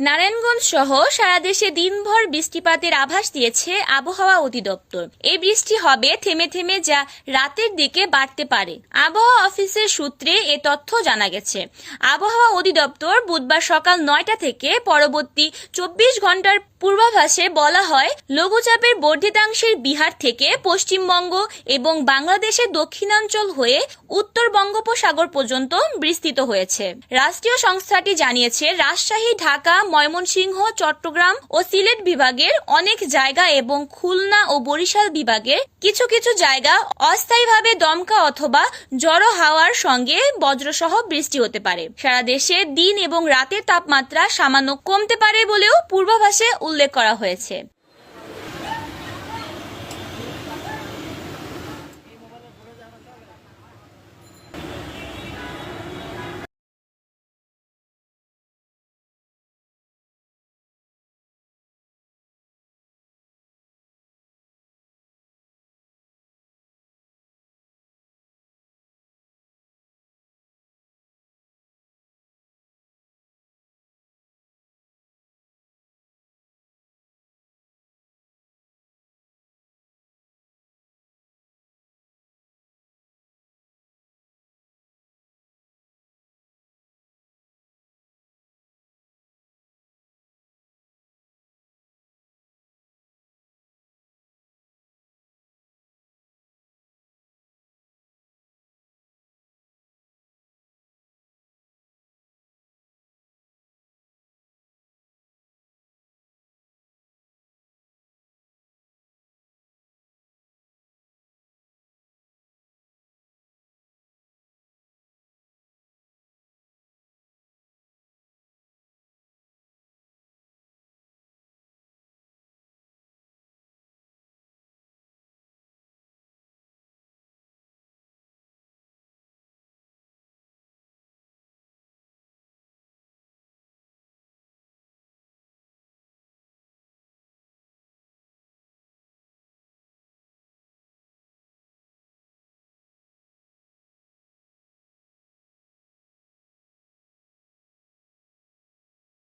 নারায়ণগঞ্জ সহ সারা দেশে দিনভর বৃষ্টিপাতের আভাস দিয়েছে আবহাওয়া অধিদপ্তর। এই বৃষ্টি হবে থেমে থেমে যা রাতের দিকে বাড়তে পারে। আবহাওয়া অফিসের সূত্রে এ তথ্য জানা গেছে। আবহাওয়া অধিদপ্তর বুধবার সকাল নয়টা থেকে পরবর্তী চব্বিশ ঘণ্টার পূর্বাভাসে বলা হয়, লঘুচাপের বর্ধিতাংশের বিহার থেকে পশ্চিমবঙ্গ এবং বাংলাদেশের দক্ষিণাঞ্চল হয়ে উত্তর বঙ্গোপসাগর পর্যন্ত বিস্তৃত হয়েছে। রাষ্ট্রীয় সংস্থাটি জানিয়েছে, রাজশাহী, ঢাকা, ময়মনসিংহ, চট্টগ্রাম ও সিলেট বিভাগের অনেক জায়গা এবং খুলনা ও বরিশাল বিভাগের কিছু কিছু জায়গা অস্থায়ীভাবে দমকা অথবা জড়ো হাওয়ার সঙ্গে বজ্রসহ বৃষ্টি হতে পারে। সারা দেশে দিন এবং রাতের তাপমাত্রা সামান্য কমতে পারে বলেও পূর্বাভাসে উল্লেখ করা হয়েছে।